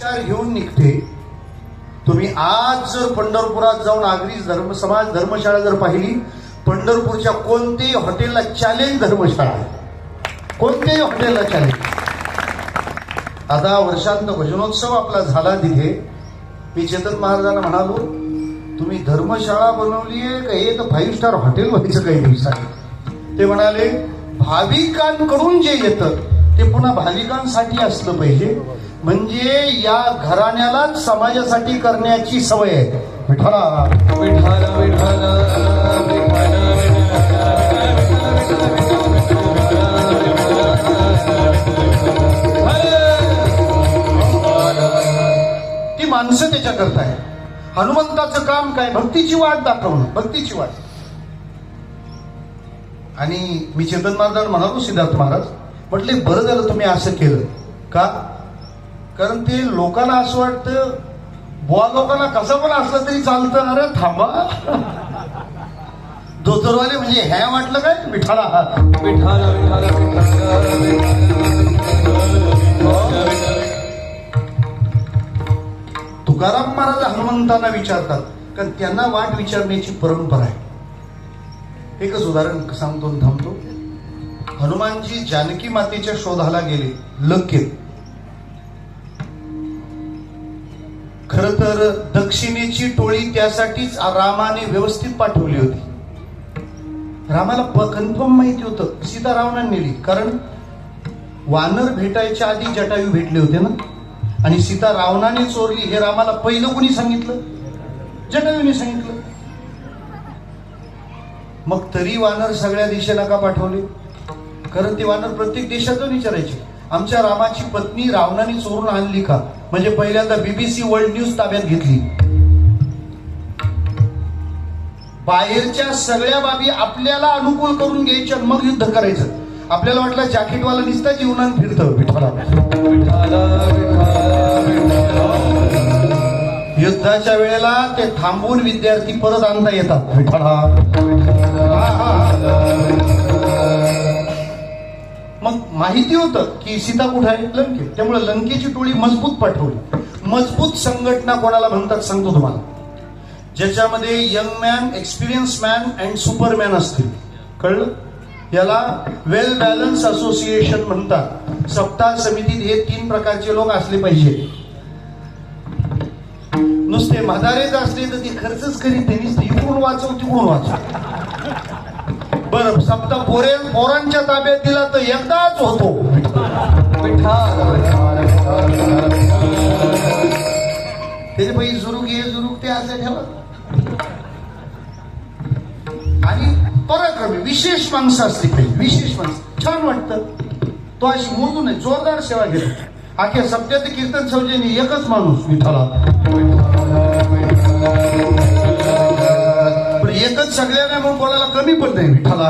विचार घेऊन निघते. तुम्ही आज जर पंढरपुरात जाऊन आगरी धर्म समाज धर्मशाळा जर पाहिली पंढरपूरच्या कोणत्याही हॉटेलला चॅलेंज धर्मशाळा आहे. कोणत्याही हॉटेलला चॅलेंज आता वर्षांत भजनोत्सव आपला झाला तिथे. मी चेतन महाराजांना म्हणालो तुम्ही धर्मशाळा बनवली आहे का? हे तर फाईव्ह स्टार हॉटेल व्हायचं काही दिवसात ते म्हणाले भाविकांकडून जे येतं ते पुन्हा भाविकांसाठी असलं पाहिजे. म्हणजे या घराण्यालाच समाजासाठी करण्याची सवय आहे. विठाला विठाला ती माणसं त्याच्या करताय. हनुमंताचं काम काय? भक्तीची वाट दाखवणं भक्तीची वाट. आणि मी चेतन महाराज म्हणालो सिद्धार्थ महाराज म्हटले बरं झालं तुम्ही असं केलं. का? कारण ते लोकांना असं वाटतं बुवा लोकांना कसं पण असलं तरी चालतं. अरे थांबा. धोतरवाले म्हणजे ह्या वाटलं काय? मिठाला. विठाल तुकाराम महाराज हनुमंतांना विचारतात कारण त्यांना वाट विचारण्याची परंपरा आहे. एकच उदाहरण सांगतो थांबतो. हनुमानजी जानकी मातेच्या शोधाला गेले लंकेत खर तर दक्षिणेची टोळी त्यासाठीच रामाने व्यवस्थित पाठवली होती. रामाला कन्फर्म माहिती होतं. सीता रावणाने नेली. कारण वानर भेटायच्या आधी जटायू भेटले होते ना? आणि सीता रावणाने चोरली. हे रामाला पहिलं कुणी सांगितलं? जटायूने सांगितलं. मग तरी वानर सगळ्या दिशेला का पाठवले? कारण ते वानर प्रत्येक देशातून विचारायचे. आमच्या रामाची पत्नी रावणाने चोरून आणली का? म्हणजे पहिल्यांदा बीबीसी वर्ल्ड न्यूज ताब्यात घेतली. बाहेरच्या सगळ्या बाबी आपल्याला अनुकूल करून घ्यायच्या मग युद्ध करायचं. आपल्याला वाटलं जॅकेटवाला निसता जीवनात फिरतं विठ्ठला युद्धाच्या वेळेला ते थांबवून विद्यार्थी परत आणता येतात. विठ्ठला. माहिती होतं की सीता कुठं आहे? लंके त्यामुळे लंकेची टोळी मजबूत पाठवली. मजबूत संघटना कोणाला म्हणतात सांगतो तुम्हाला. ज्याच्यामध्ये young man experience man and superman असतील. कळलं? याला वेल बॅलन्स असोसिएशन म्हणतात. सप्ताह समितीत हे तीन प्रकारचे लोक असले पाहिजे. नुसते म्हातारेच असले तर ती खर्चच करीत त्यांनी नुसते इकडून वाचव तिकडून वाचव. बरं सप्त पोरे पोरांच्या ताब्यात दिला तर एकदाच होतो. त्याचे पैसे सुरू हे सुरू ते असं ठेवा. आणि पराक्रमी विशेष माणसं असली पाहिजे विशेष माणसं. छान वाटतं. तो अशी मोजून आहे जोरदार सेवा घेतो अख्या सप्त्यात कीर्तन सौजन्य एकच माणूस विठाला पण सगळ्यांना मग कोणाला कमी पण नाही विठाला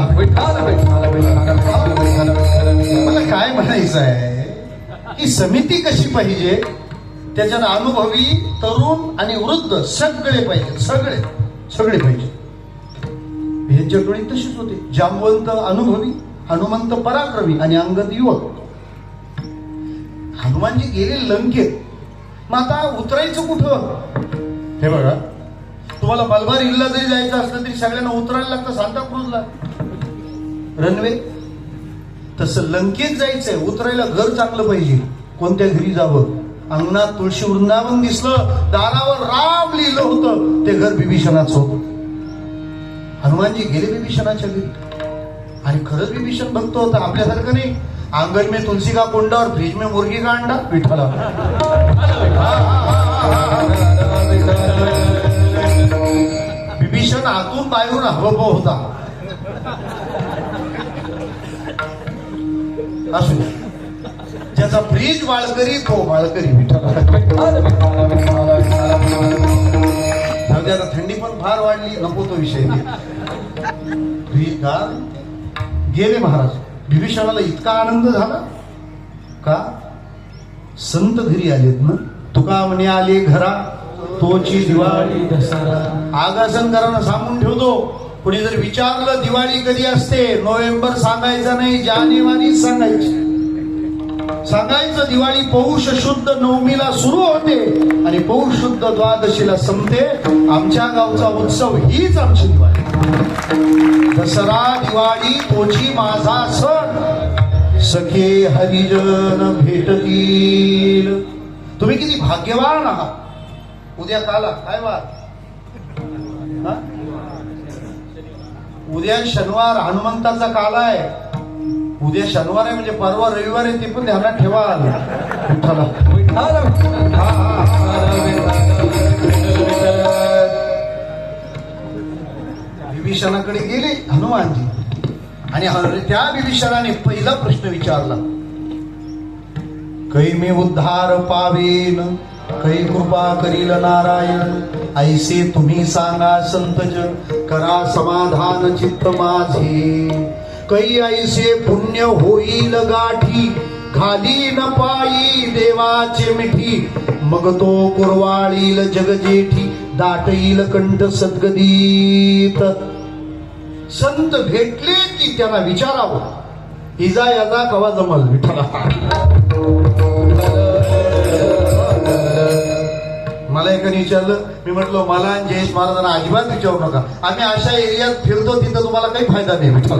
मला काय म्हणायचं आहे की समिती कशी पाहिजे त्याच्यात अनुभवी तरुण आणि वृद्ध सगळे पाहिजे सगळे सगळे पाहिजे ह्यांच्या टोळीत तशीच होते जांबवंत अनुभवी हनुमंत पराक्रमी आणि अंगद युवक हनुमानजी गेले लंकेत मग आता उतरायचं कुठं हे बघा तुम्हाला मलबार हिलला जरी जायचं असलं तरी सगळ्यांना उतरायला लागतं सांताक्रूजला रनवे तसं लंकेत जायचंय उतरायला घर चांगलं पाहिजे कोणत्या घरी जावं अंगणात तुळशी वृंदावन दिसलं दारावर राम लिहिलं होतं ते घर बिभीषणाच होत हनुमानजी गेले बिभीषणाच्या घरी आणि खरंच बिभीषण भक्त होता आपल्यासारखं नाही आंगण में तुलसी का कुंडा और मे में मुर्गी का अंडा विठाला बिभीषण आतून बाहेरून हवप होता. असू दे. ज्याचा फ्रीज वाळकरी तो वाळकरी विठ्ठल थंडी पण फार वाढली नको तो विषय का गेले महाराज. विभीषणाला इतका आनंद झाला का? संत घरी आलेत ना? तुका म्हणे आले घरा. तोची दिवाळी आगासन करानं सांगून ठेवतो. कुणी जर विचारलं दिवाळी कधी असते नोव्हेंबर सांगायचं नाही जानेवारी सांगायची. सांगायचं दिवाळी पौष शुद्ध नवमीला सुरू होते आणि पौष शुद्ध द्वादशीला संपते. आमच्या गावचा उत्सव हीच आमची दिवाळी. दसरा दिवाळी तोची माझा सण. सखे हरिजन भेटतील. तुम्ही किती भाग्यवान आहात. उद्या काला काय वार उद्या शनिवार हनुमंताचा काल आहे. उद्या शनिवार आहे म्हणजे परवा रविवार आहे ते पण ध्यानात ठेवा. विभीषणाकडे गेले हनुमानजी. आणि त्या विभीषणाने पहिला प्रश्न विचारला. कै मी उद्धार पावेन? कै कृपा करील नारायण ऐसे तुम्ही सांगा संतज करा समाधान चित्त माझे. कै ऐसे पुण्य होईल गाठी खाली न पायी देवाचे मिठी. मग तो कुरवाळील जगजेठी दाटईल कंठ सद्गदीत. संत भेटले की त्याला विचारावं. इजा याचा कवा जमल विठ्ठला मला एकाने विचारलं मी म्हटलं मला आणि जयेश महाराजांना अजिबात विचारू नका. आम्ही अशा एरियात फिरतो तिथं तुम्हाला काही फायदा नाही. विठ्ठल